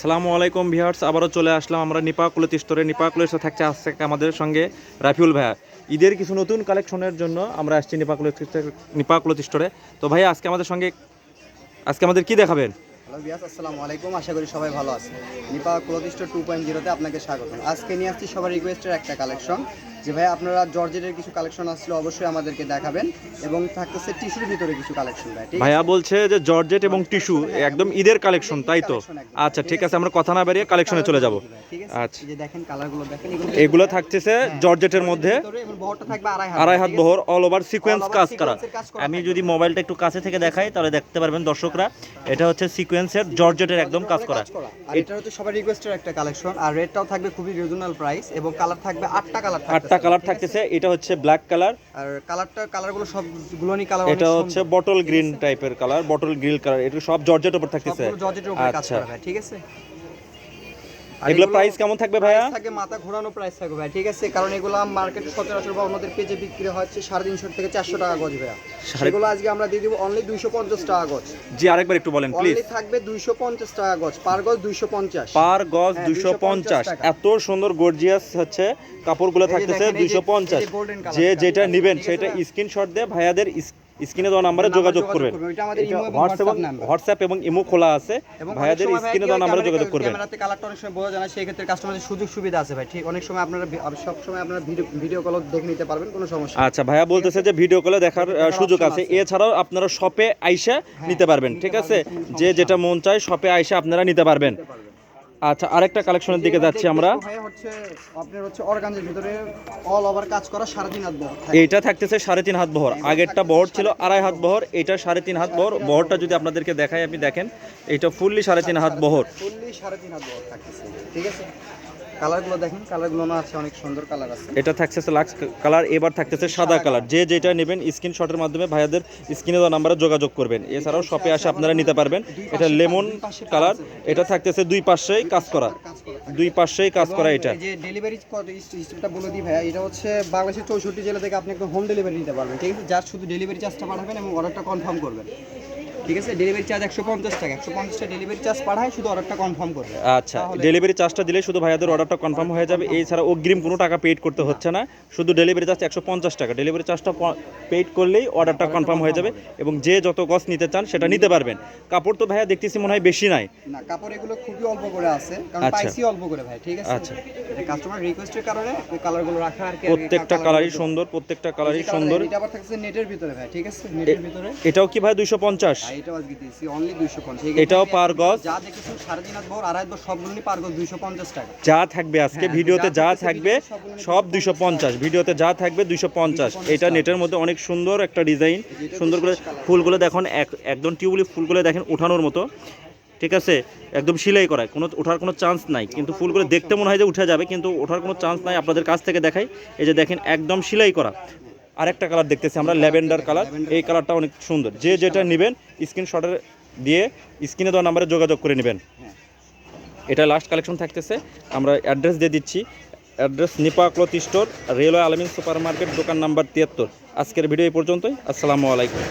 সালামু আলাইকুম ভিউয়ার্স, আবারও চলে আসলাম আমরা নিপা কুলত স্টোরে। নিপা কুলের সাথে থাকছে আজকে আমাদের সঙ্গে রাফিউল ভাইয়া। ঈদের কিছু নতুন কালেকশনের জন্য আমরা আসছি নিপা কুলত নিপা কুলত স্টোরে। তো ভাইয়া, আজকে আমাদের সঙ্গে, আজকে আমাদের কি দেখাবেন? হ্যালো বিয়াস আসসালামু আলাইকুম। আশা করি সবাই ভালো আছে নিপা ক্লোথ টু পয়েন্ট জিরোতে আপনাকে স্বাগত আজকে নিয়ে আসছি সবার রিকোয়েস্টের একটা কালেকশন। যে ভাই আপনারা জর্জেটের কিছু কালেকশন আসলে অবশ্যই আমাদেরকে দেখাবেন এবং থাকতেছে টিস্যুর ভিতরে কিছু কালেকশন ভাই ঠিক ভাইয়া বলছে যে জর্জেট এবং টিস্যু একদম ঈদের কালেকশন তাই তো? আচ্ছা ঠিক আছে আমরা কথা না বেরিয়ে কালেকশনে চলে যাব। আচ্ছা। এই যে দেখেন কালারগুলো দেখেন এগুলো থাকতেছে জর্জেটের মধ্যে এবং বহরটা থাকবে আড়াই হাত আড়াই হাত বহর অল ওভার সিকোয়েন্স কাজ করা। আমি যদি মোবাইলটা একটু কাছে থেকে দেখাই তাহলে দেখতে পারবেন দর্শকরা এটা হচ্ছে সিকোয়েন্সের জর্জেটের একদম কাজ করা। এটা হচ্ছে সবার রিকোয়েস্টের একটা কালেকশন আর রেটটাও থাকবে খুবই রিজনাল প্রাইস এবং কালার থাকবে আটটা কালার আটটা কালার থাকতেছে এটা হচ্ছে ব্ল্যাক কালার আর কালারটা কালারগুলো সবগুলোনি কালার এটা হচ্ছে বটল গ্রিন টাইপের কালার বটল গ্রিল কালার এটা সব জর্জেট উপর থাকতেছে। জর্জেটের উপর কাজ আচ্ছা। করা ঠিক আছে? এগুলো প্রাইস কেমন থাকবে ভাইয়া? থাকে মাথা ঘোরানো প্রাইস থাকবে ভাই ঠিক আছে? কারণ এগুলো মার্কেটে সচরাচর বা অন্যদের পেজে বিক্রি হচ্ছে সাড়ে তিনশো থেকে চারশো টাকা গজ ভাইয়া। সেগুলো আজকে আমরা দিয়ে দিব অনলি দুইশো পঞ্চাশ টাকা গজ। জি আরেকবার একটু বলেন প্লিজ থাকবে দুইশো পঞ্চাশ টাকা গজ পার গজ দুইশো পঞ্চাশ। পার গজ হ্যাঁ, দুইশো পঞ্চাশ এত সুন্দর গর্জিয়াস হচ্ছে কাপড়গুলো থাকতেছে দুইশো পঞ্চাশ। যে যেটা নিবেন সেটা? স্ক্রিনশট দিয়ে ভাইয়াদের স্ক্রিনে দেওয়া নাম্বারে যোগাযোগ করবেন। হোয়াটসঅ্যাপ এবং ইমো খোলা আছে। ভাইয়াদের স্ক্রিনে দেওয়া নাম্বারে যোগাযোগ করবেন। ক্যামেরাতে কালারটা অনেক সময় বোঝা যায় না সেই ক্ষেত্রে কাস্টমারের সুযোগ সুবিধা আছে ভাই। ঠিক অনেক সময় আপনারা সব সময় আপনারা ভিডিও কল দেখে নিতে পারবেন কোনো সমস্যা আচ্ছা ভাইয়া বলতেছে যে ভিডিও কলে দেখার সুযোগ আছে। হ্যাঁ, এছাড়াও আপনারা শপে আইসা নিতে পারবেন ঠিক আছে? যে যেটা মন চায় শপে আইসা আপনারা নিতে পারবেন। আচ্ছা আরেকটা কালেকশনের দিকে যাচ্ছি আমরা। হচ্ছে আপনার হচ্ছে অর্গানজের ভিতরে অল ওভার কাজ করা সাড়ে তিন হাত বহর। এইটা থাকতেছে সাড়ে তিন হাত বহর। আগেরটা বহর ছিল আড়াই হাত বহর এটা সাড়ে তিন হাত বহর। বহরটা যদি আপনাদেরকে দেখাই আপনি দেখেন এটা ফুললি সাড়ে তিন হাত বহর। ফুললি সাড়ে তিন হাত বহর থাকতেছে ঠিক আছে? কালারগুলো দেখেন কালারগুলো না আছে অনেক সুন্দর কালার আছে। এটা থাকতেছে লাক্স কালার এবার থাকতেছে সাদা কালার যে যেটা নেবেন স্ক্রিনশটের মাধ্যমে ভাইয়াদের স্ক্রিনে দেওয়া নাম্বারে যোগাযোগ করবেন। এছাড়াও শপে আসে আপনারা নিতে পারবেন। এটা লেমন কালার এটা থাকতেছে দুই পাশেই কাজ করা। দুই পাশেই কাজ করা এটা। যে ডেলিভারি সিস্টেমটা বলে দিই ভাইয়া এটা হচ্ছে বাংলাদেশের চৌষট্টি জেলা থেকে আপনি একদম হোম ডেলিভারি নিতে পারবেন। ঠিক আছে? যার শুধু ডেলিভারি চার্জটা পাঠাবেন এবং অর্ডারটা কনফার্ম করবেন। ঠিক আছে? ডেলিভারি চার্জ একশো পঞ্চাশ টাকা। একশো পঞ্চাশটা ডেলিভারি চার্জ পাঠায় শুধু অর্ডারটা কনফার্ম করবে। আচ্ছা ডেলিভারি চার্জটা দিলে শুধু ভাইয়াদের অর্ডারটা কনফার্ম হয়ে যাবে। এছাড়া অগ্রিম কোনো টাকা পেড করতে হচ্ছে না। শুধু ডেলিভারি চার্জ একশো পঞ্চাশ টাকা। ডেলিভারি চার্জটা পেড করলেই অর্ডারটা কনফার্ম হয়ে যাবে এবং যে যত গছ নিতে চান সেটা নিতে পারবেন। কাপড় তো ভাইয়া দেখতেছি মনে হয় বেশি নাই। না কাপড় এগুলো খুবই অল্প করে আছে কারণ আচ্ছা। পাইছি অল্প করে ভাই ঠিক আছে? আচ্ছা। কাস্টমার রিকোয়েস্টের কারণে ওই কালারগুলো রাখা আর কি প্রত্যেকটা কালারই সুন্দর প্রত্যেকটা কালারই সুন্দর। এটা আবার থাকছে নেটের ভিতরে ভাই ঠিক আছে? নেটের ভিতরে। এটাও কি ভাই দুইশো পঞ্চাশ? আর এটাও আজকে দিয়েছি অনলি দুইশো পঞ্চাশ। এটাও পার গজ। যা দেখেছি সাড়ে তিন হাত বহর আড়াই হাত বহর পার গজ দুইশো পঞ্চাশ টাকা। যা থাকবে আজকে হ্যাঁ, ভিডিওতে যা থাকবে সব দুইশো পঞ্চাশ। ভিডিওতে যা থাকবে দুইশো পঞ্চাশ। এটা নেটের মধ্যে অনেক সুন্দর একটা ডিজাইন। সুন্দর করে ফুলগুলো দেখুন এক একদম টিউলিপ ফুলগুলো দেখেন ওঠানোর মতো। ঠিক আছে? একদম সেলাই করায় কোনো ওঠার কোনো চান্স নাই। কিন্তু ফুলগুলো দেখতে মনে হয় যে উঠে যাবে কিন্তু ওঠার কোনো চান্স নাই আপনাদের কাছ থেকে দেখাই। এই যে দেখেন একদম সেলাই করা। আরেকটা কালার দেখতেছি আমরা ল্যাভেন্ডার কালার এই কালারটা অনেক সুন্দর। যে যেটা নেবেন স্ক্রিনশটের দিয়ে স্ক্রিনে দেওয়া নাম্বারে যোগাযোগ করে নেবেন। হ্যাঁ। এটা লাস্ট কালেকশন থাকতেছে। আমরা অ্যাড্রেস দিয়ে দিচ্ছি। Address Nipa cloth store railway Almin super market দোকান নাম্বার তিয়াত্তর। আজকের ভিডিও এই পর্যন্তই। আসসালামু আলাইকুম।